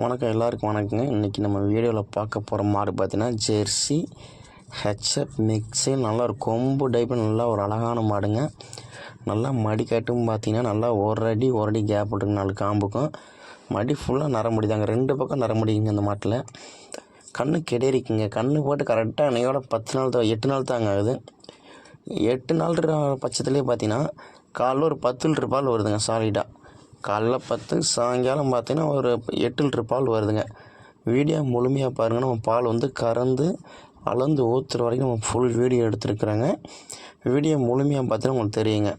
வணக்கம் எல்லாருக்கும் வணக்கங்க. இன்றைக்கி நம்ம வீடியோவில் பார்க்க போகிற மாடு பார்த்தீங்கன்னா ஜெர்சி ஹெச்எப் மிக்ஸு நல்லா ஒரு கொம்பு டைப்பு நல்லா ஒரு அழகான மாடுங்க. நல்லா மடி கட்டும் பார்த்தீங்கன்னா நல்லா ஒரு அடி ஒரு அடி கேப் இருக்குங்க நாலு காம்புக்கும். மடி ஃபுல்லாக நரமுடி தாங்க. ரெண்டு பக்கம் நரமுடிங்க இந்த மாட்டில். கண்ணு கெடேரிக்குங்க. கண்ணு போட்டு கரெக்டாக அன்னையோட பத்து நாள் தான் எட்டு நாள் தாங்க ஆகுது. எட்டு நாள் பட்சத்துலேயே பார்த்தீங்கன்னா காலைல ஒரு பத்து லிட்டர் பால் வருதுங்க சாலிடாக காலைல பத்து சாயங்காலம் பார்த்தீங்கன்னா ஒரு எட்டு லிட்ரு பால் வருதுங்க. வீடியோ முழுமையாக பாருங்கள் நம்ம பால் வந்து கறந்து அளந்து ஊற்றுற வரைக்கும் நம்ம ஃபுல் வீடியோ எடுத்துருக்குறேங்க. வீடியோ முழுமையாக பார்த்தீங்கன்னா உங்களுக்கு தெரியுங்க.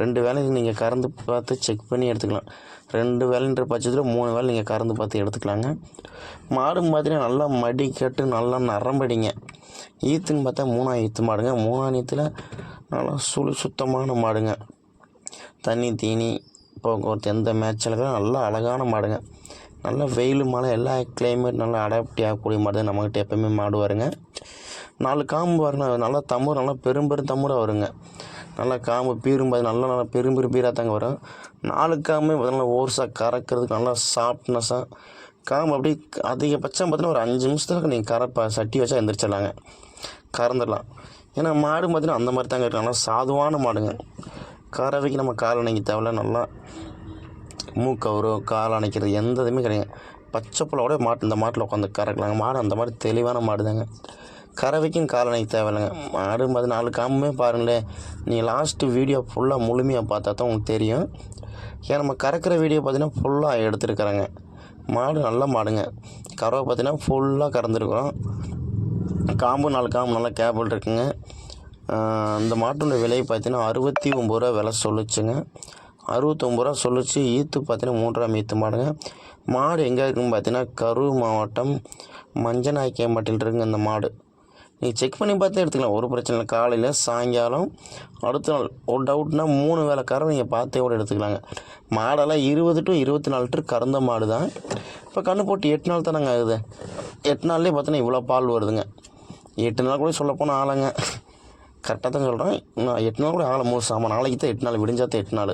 ரெண்டு வேலைக்கு நீங்கள் கறந்து பார்த்து செக் பண்ணி எடுத்துக்கலாம். ரெண்டு வேலைன்ற பட்சத்தில் மூணு வேலை நீங்கள் கறந்து பார்த்து எடுத்துக்கலாங்க. மாடு பார்த்தீங்கன்னா நல்லா மடி கட்டு நல்லா நரம்படிங்க. ஈத்துன்னு பார்த்தா மூணாம் ஈத்து மாடுங்க. மூணாம் ஈத்தில் நல்லா சுழு சுத்தமான மாடுங்க. தண்ணி தீனி போக்குவரத்து எந்த மேட்சில் நல்லா அழகான மாடுங்க. நல்லா வெயில் மழை எல்லா கிளைமேட் நல்லா அடாப்டி ஆகக்கூடிய மாடு தான் நம்மகிட்ட எப்போயுமே மாடு வருங்க. நாலு காம்பு வரணும் நல்லா தமுறு நல்லா பெரும் பெரும் தமுறாக வருங்க. நல்லா காம்பு பீரும்போது நல்லா நல்லா பெரும் பெரும் பீராக தாங்க வரும். நாலு காம்பு நல்லா ஓர்ஸாக கறக்கிறதுக்கு நல்லா சாஃப்ட்னஸாக காம்பு அப்படி அதிகபட்சம் பார்த்தீங்கன்னா ஒரு அஞ்சு நிமிஷத்துக்கு நீங்கள் கறப்ப சட்டி வச்சா எந்திரிச்சிடலாங்க. கறந்துடலாம். ஏன்னா மாடு பார்த்தீங்கன்னா அந்த மாதிரி தாங்க இருக்கும் நல்லா சாதுவான மாடுங்க. கறவைக்கு நம்ம கால் அணைக்க தேவையில்ல. நல்லா மூக்கவரோ கால் அணைக்கிறது எந்த இதுவுமே கிடையாது. பச்சை புள்ளோட மாட்டு இந்த மாட்டில் உட்காந்து கறக்கலாங்க. மாடு அந்த மாதிரி தெளிவான மாடு தாங்க கறவைக்கும் கால் அணைக்க தேவையில்லைங்க. மாடு மாதிரி நாலு காம்புமே பாருங்களேன் நீங்கள் லாஸ்ட்டு வீடியோ ஃபுல்லாக முழுமையாக பார்த்தா தான் உங்களுக்கு தெரியும். ஏன் நம்ம கறக்கிற வீடியோ பார்த்தீங்கன்னா ஃபுல்லாக எடுத்துருக்குறாங்க. மாடு நல்ல மாடுங்க. கறவை பார்த்தீங்கன்னா ஃபுல்லாக கறந்துருக்குறோம். காம்பு நாலு காம்பு நல்லா கேபிள் இருக்குங்க. அந்த மாட்டோட விலை பார்த்தீங்கன்னா அறுபத்தி ஒம்பது ரூபா விலை சொல்லுச்சுங்க. அறுபத்தொம்பது ரூபா சொல்லுச்சு. ஈத்து பார்த்தீங்கன்னா மூன்றாம் ஈத்து மாடுங்க. மாடு எங்கே இருக்குன்னு பார்த்தீங்கன்னா கரூர் மாவட்டம் மஞ்சநாய்க்கம்பட்டில் இருக்குங்க அந்த மாடு. நீங்கள் செக் பண்ணி பார்த்தே எடுத்துக்கலாம். ஒரு பிரச்சனை இல்லை. காலையில் சாயங்காலம் அடுத்த நாள் ஒரு டவுட்னா மூணு வேலை கறவை நீங்கள் பார்த்தே கூட எடுத்துக்கலாங்க. மாடெல்லாம் இருபது டு இருபத்தி நாலு லிட்டர் கறந்த மாடு தான் இப்போ கண்ணு போட்டு எட்டு நாள் தானங்க ஆகுது. எட்டு நாள்லேயே பார்த்தீங்கன்னா இவ்வளோ பால் வருதுங்க. எட்டு நாள் கூட சொல்லப்போனால் ஆளுங்க. கரெக்டாக தான் சொல்கிறேன் இன்னும் எட்டு நாள் கூட ஆகலை மூணு சாமான் நாளைக்கு தான் எட்டு நாள் விடிஞ்சாதான் எட்டு நாள்.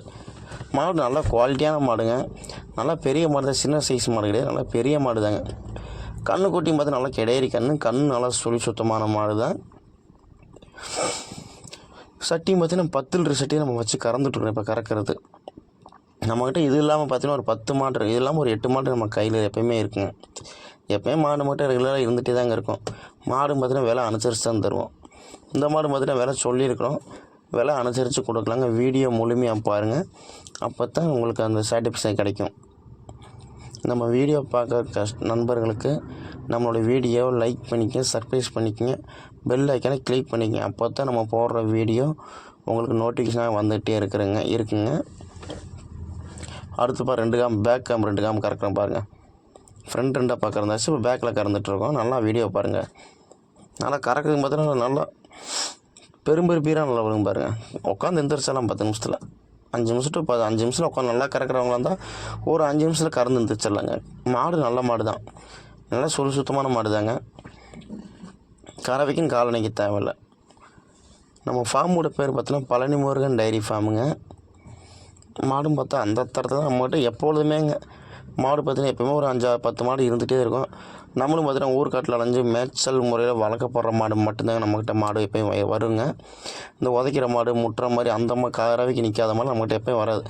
மாடு நல்லா குவாலிட்டியான மாடுங்க. நல்லா பெரிய மாடு தான் சின்ன சைஸ் மாடு கிடையாது. நல்லா பெரிய மாடு தாங்க. கண்ணு குட்டியும் பார்த்து நல்லா கிடையறி கண்ணு. கண் நல்லா சொல்லி சுத்தமான மாடு தான். சட்டியும் பார்த்தீங்கன்னா பத்து லிட்டர் சட்டியை நம்ம வச்சு கறந்துட்ருக்கோம் இப்போ கறக்கிறது. நம்மக்கிட்ட இது இல்லாமல் பார்த்தீங்கன்னா ஒரு பத்து மாடு இது இல்லாமல் ஒரு எட்டு மாடு நம்ம கையில் எப்போயுமே இருக்குங்க. எப்போயும் மாடு மட்டும் ரெகுலராக இருந்துகிட்டே தாங்க இருக்கும். மாடு பார்த்தீங்கன்னா விலை அனுசரித்து தான் தருவோம். இந்த மாடு பார்த்தீங்கன்னா விலை சொல்லியிருக்கிறோம். விலை அனுசரித்து கொடுக்கலாங்க. வீடியோ முழுமையாக பாருங்கள் அப்போ தான் உங்களுக்கு அந்த சாட்டிஸ்ஃபை கிடைக்கும். நம்ம வீடியோ பார்க்குற கஷ் நண்பர்களுக்கு நம்மளோட வீடியோவை லைக் பண்ணிக்கங்க சர்ப்ரைஸ் பண்ணிக்கங்க பெல் ஐக்கனை கிளிக் பண்ணிக்கங்க. அப்போ தான் நம்ம போடுற வீடியோ உங்களுக்கு நோட்டிஃபிகேஷனாக வந்துகிட்டே இருக்கிறேங்க இருக்குங்க அடுத்து பா ரெண்டு காம் பேக் காம் ரெண்டு காம் கறக்கிறேன் பாருங்கள் ஃப்ரண்ட் ரெண்டாக பார்க்குறதாச்சு இப்போ பேக்கில் கறந்துட்டுருக்கோம் நல்லா வீடியோ பாருங்கள் நல்லா கறக்குறது பார்த்தீங்கன்னா நல்லா பெரும்பெருப்பீராக நல்லா விழுங்க பாருங்கள் உட்காந்து எந்திரிச்சாலாம் பத்து நிமிஷத்தில். அஞ்சு நிமிஷம் டு பத்து அஞ்சு நிமிஷத்தில் உட்காந்து நல்லா கறக்குறவங்களா இருந்தால் ஒரு அஞ்சு நிமிஷத்தில் கறந்து எந்திரிச்சிடலாங்க. மாடு நல்ல மாடு தான் நல்லா சுறு சுத்தமான மாடு தாங்க கறவைக்கும் காலணிக்கு தேவையில்லை. நம்ம ஃபார்மோட பேர் பார்த்தோன்னா பழனி முருகன் டைரி ஃபார்முங்க. மாடும் பார்த்தா அந்த தரத்தில் நம்மகிட்ட எப்பொழுதுமேங்க மாடு பார்த்தீங்கன்னா எப்போயுமே ஒரு அஞ்சா பத்து மாடு இருந்துகிட்டே இருக்கும். நம்மளும் பார்த்தீங்கன்னா ஊர்காட்டில் அலைஞ்சு மேய்ச்சல் முறையில் வளர்க்கப்படுற மாடு மட்டும்தாங்க நம்மக்கிட்ட மாடு எப்பயும் வ- வருங்க. இந்த உதைக்கிற மாடு முட்டுற மாதிரி அந்த மாதிரி கறவைக்கு நிற்காத மாதிரி நம்மகிட்ட எப்பயும் வராது.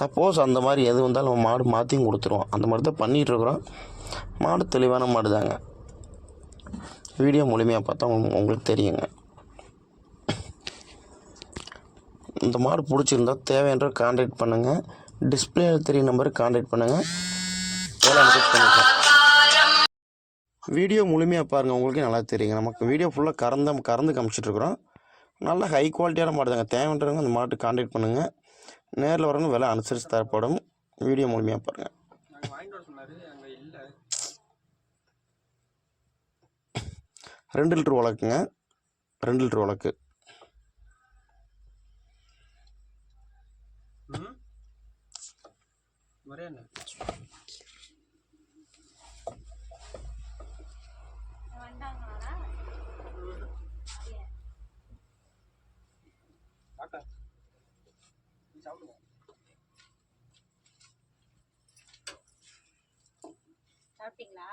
சப்போஸ் அந்த மாதிரி எது வந்தாலும் நம்ம மாடு மாற்றியும் கொடுத்துருவோம். அந்த மாதிரி தான் பண்ணிகிட்ருக்குறோம். மாடு தெளிவான மாடு தாங்க வீடியோ முழுமையாக பார்த்தா உங்களுக்கு தெரியுங்க. இந்த மாடு பிடிச்சிருந்தா தேவைன்ற கான்டாக்ட் பண்ணுங்கள் டிஸ்பிளேயில் தெரிய நம்பருக்கு கான்டாக்ட் பண்ணுங்கள் வேலை பண்ணிக்கலாம் வீடியோ முழுமையாக பாருங்கள் உங்களுக்கே நல்லா தெரியுங்க. நமக்கு வீடியோ ஃபுல்லாக கறந்த கறந்து காமிச்சிட்ருக்குறோம். நல்ல ஹை குவாலிட்டியான மாடு தாங்க. தேவைன்றவங்க அந்த மாட்டு காண்டாக்ட் பண்ணுங்கள் நேரில் வரவங்க விலை அனுசரித்து தரப்படும். வீடியோ முழுமையாக பாருங்கள் ரெண்டு லிட்ரு வழக்குங்க. ரெண்டு லிட்ரு வழக்கு. ம்? நீ சாப்பிடுவோம் சாப்பிட்டீங்களா?